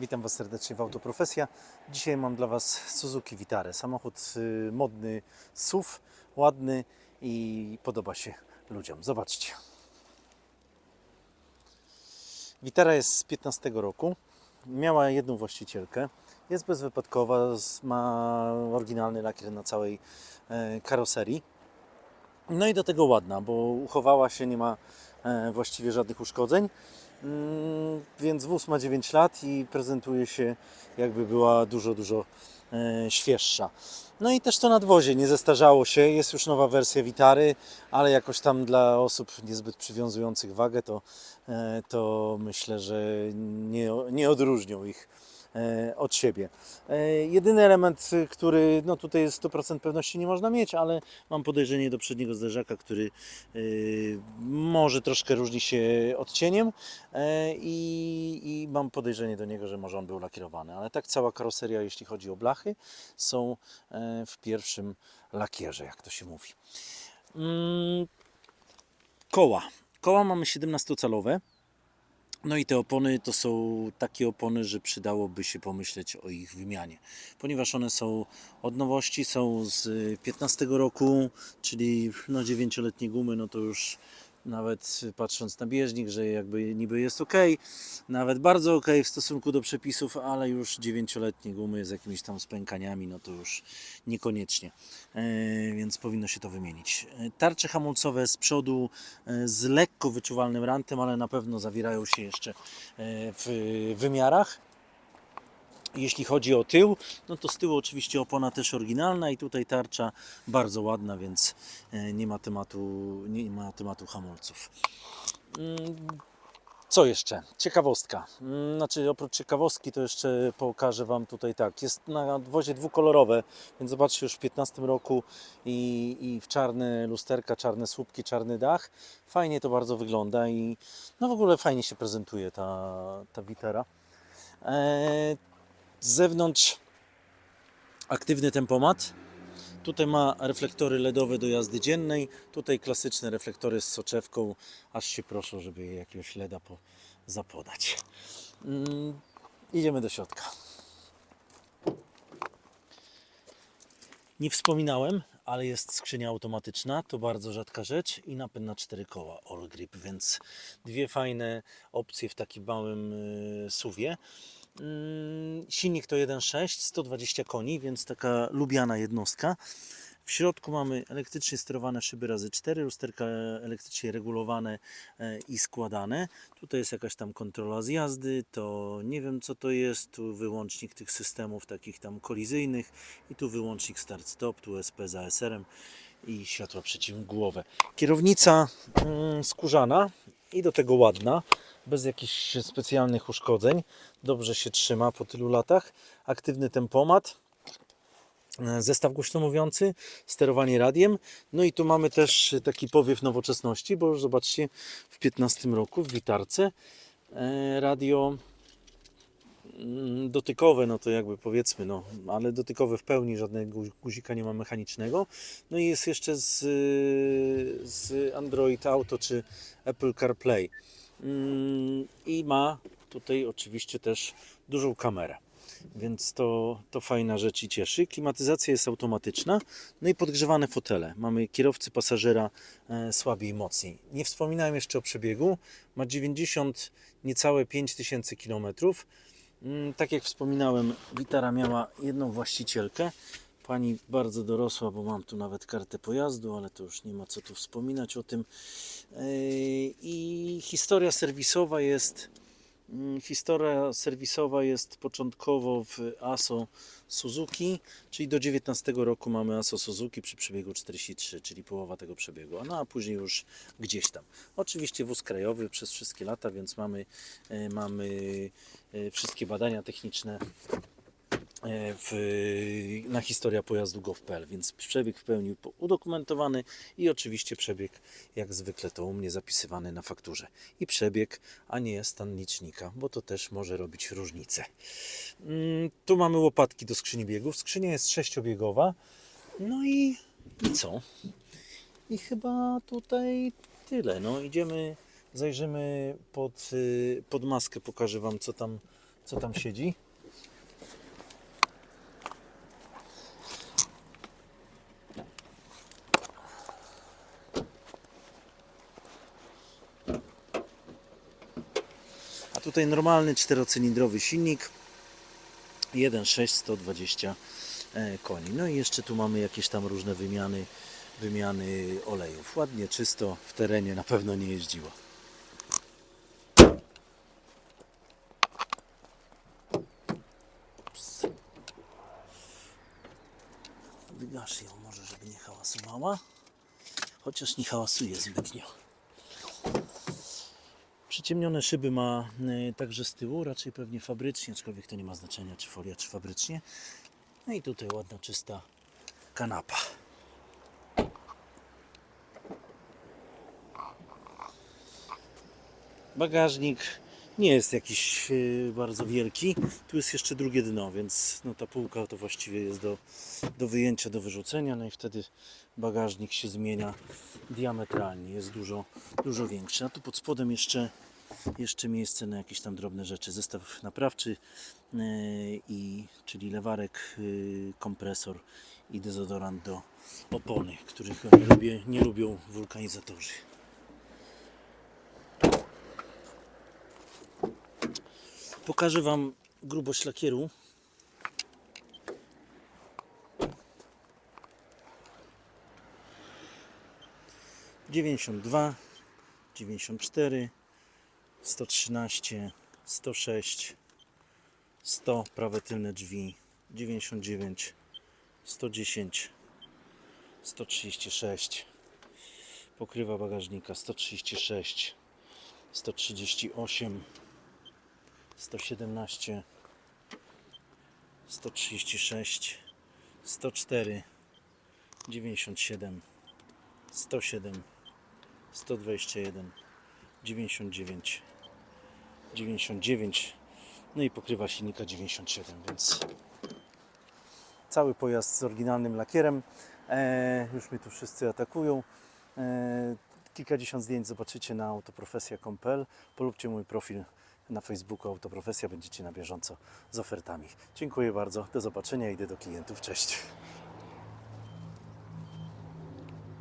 Witam Was serdecznie w Autoprofesja. Dzisiaj mam dla Was Suzuki Vitara. Samochód y, modny, SUV, ładny i podoba się ludziom. Zobaczcie. Vitara jest z 15 roku. Miała jedną właścicielkę. Jest bezwypadkowa, ma oryginalny lakier na całej e, karoserii. No i do tego ładna, bo uchowała się, nie ma e, właściwie żadnych uszkodzeń. Więc wóz ma 9 lat i prezentuje się jakby była dużo, dużo e, świeższa. No i też to nadwozie nie zestarzało się, jest już nowa wersja Witary, ale jakoś tam dla osób niezbyt przywiązujących wagę, to, e, to myślę, że nie, nie odróżnią ich od siebie. E, Jedyny element, który no tutaj jest 100% pewności nie można mieć, ale mam podejrzenie do przedniego zderzaka, który y, może troszkę różni się odcieniem e, i, i mam podejrzenie do niego, że może on był lakierowany. Ale tak cała karoseria, jeśli chodzi o blachy, są e, w pierwszym lakierze, jak to się mówi. Mm, Koła. Koła mamy 17-calowe. No i te opony to są takie opony, że przydałoby się pomyśleć o ich wymianie, ponieważ one są od nowości, są z 15 roku, czyli no 9-letnie gumy, no to już nawet patrząc na bieżnik, że jakby niby jest ok, nawet bardzo ok w stosunku do przepisów, ale już 9-letnie gumy z jakimiś tam spękaniami, no to już niekoniecznie, e, więc powinno się to wymienić. E, Tarcze hamulcowe z przodu e, z lekko wyczuwalnym rantem, ale na pewno zawierają się jeszcze w wymiarach. Jeśli chodzi o tył, no to z tyłu oczywiście opona też oryginalna i tutaj tarcza bardzo ładna, więc e, nie ma tematu, nie ma tematu hamulców. Mm, Co jeszcze? Ciekawostka. Mm, Znaczy, oprócz ciekawostki, to jeszcze pokażę Wam tutaj tak. Jest na dwozie dwukolorowe, więc zobaczcie już w 15 roku i, i w czarne lusterka, czarne słupki, czarny dach. Fajnie to bardzo wygląda i no w ogóle fajnie się prezentuje ta, ta Vitara. Eee, z zewnątrz aktywny tempomat. Tutaj ma reflektory LEDowe do jazdy dziennej. Tutaj klasyczne reflektory z soczewką. Aż się proszę, żeby jej jakiegoś LEDa po, zapodać. Mm, idziemy do środka. Nie wspominałem, ale jest skrzynia automatyczna. To bardzo rzadka rzecz i napęd na cztery koła All Grip, więc dwie fajne opcje w takim małym y, suwie. Mm, Silnik to 1.6, 120 koni, więc taka lubiana jednostka. W środku mamy elektrycznie sterowane szyby razy 4, lusterka elektrycznie regulowane e, i składane. Tutaj jest jakaś tam kontrola zjazdy, to nie wiem co to jest, tu wyłącznik tych systemów takich tam kolizyjnych i tu wyłącznik start-stop, tu SP za SR-em i światła przeciwmgłowe. Kierownica mm, skórzana i do tego ładna, bez jakichś specjalnych uszkodzeń. Dobrze się trzyma po tylu latach. Aktywny tempomat, e, zestaw głośnomówiący, sterowanie radiem. No i tu mamy też taki powiew nowoczesności, bo zobaczcie, w 15 roku w Witarce e, radio dotykowe, no to jakby powiedzmy, no, ale dotykowe w pełni, żadnego gu- guzika nie ma mechanicznego. No i jest jeszcze z, z Android Auto czy Apple CarPlay. Mm, I ma tutaj oczywiście też dużą kamerę. Więc to, to fajna rzecz i cieszy. Klimatyzacja jest automatyczna. No i podgrzewane fotele. Mamy kierowcy, pasażera e, słabiej mocniej. Nie wspominałem jeszcze o przebiegu. Ma 90 niecałe 5000 km. Mm, Tak jak wspominałem, Vitara miała jedną właścicielkę. Pani bardzo dorosła, bo mam tu nawet kartę pojazdu, ale to już nie ma co tu wspominać o tym. I historia serwisowa jest historia serwisowa jest początkowo w ASO Suzuki, czyli do 19 roku mamy ASO Suzuki przy przebiegu 43, czyli połowa tego przebiegu, no a później już gdzieś tam. Oczywiście wóz krajowy przez wszystkie lata, więc mamy, e, mamy e, wszystkie badania techniczne w, na historia pojazdu gov.pl, więc przebieg w pełni udokumentowany i oczywiście przebieg jak zwykle to u mnie zapisywany na fakturze. I przebieg, a nie stan licznika, bo to też może robić różnicę. Mm, Tu mamy łopatki do skrzyni biegów. Skrzynia jest sześciobiegowa. No i, i co? I chyba tutaj tyle. No idziemy, zajrzymy pod, y, pod maskę, pokażę Wam co tam co tam siedzi. Tutaj normalny czterocylindrowy silnik 1.6 120 e, koni. No i jeszcze tu mamy jakieś tam różne wymiany, wymiany olejów. Ładnie, czysto, w terenie na pewno nie jeździła. Wygasz ją może, żeby nie hałasowała. Chociaż nie hałasuje zbytnio. Przyciemnione szyby ma y, także z tyłu, raczej pewnie fabrycznie, aczkolwiek to nie ma znaczenia, czy folia, czy fabrycznie. No i tutaj ładna, czysta kanapa. Bagażnik nie jest jakiś y, bardzo wielki. Tu jest jeszcze drugie dno, więc no, ta półka to właściwie jest do, do wyjęcia, do wyrzucenia. No i wtedy bagażnik się zmienia diametralnie, jest dużo, dużo większy. A tu pod spodem jeszcze jeszcze miejsce na jakieś tam drobne rzeczy. Zestaw naprawczy, yy, i, czyli lewarek, yy, kompresor i dezodorant do opony, których nie, lubię, nie lubią wulkanizatorzy. Pokażę Wam grubość lakieru. Dziewięćdziesiąt dwa, dziewięćdziesiąt cztery, 113, 106, 100 prawe tylne drzwi, 99, 110, 136, pokrywa bagażnika 136, 138, 117, 136, 104, 97, 107, 121, 99, 99, no i pokrywa silnika 97, więc cały pojazd z oryginalnym lakierem. E, już mnie tu wszyscy atakują. E, kilkadziesiąt zdjęć zobaczycie na autoprofesja.pl. Polubcie mój profil na Facebooku Autoprofesja, będziecie na bieżąco z ofertami. Dziękuję bardzo, do zobaczenia, idę do klientów, cześć.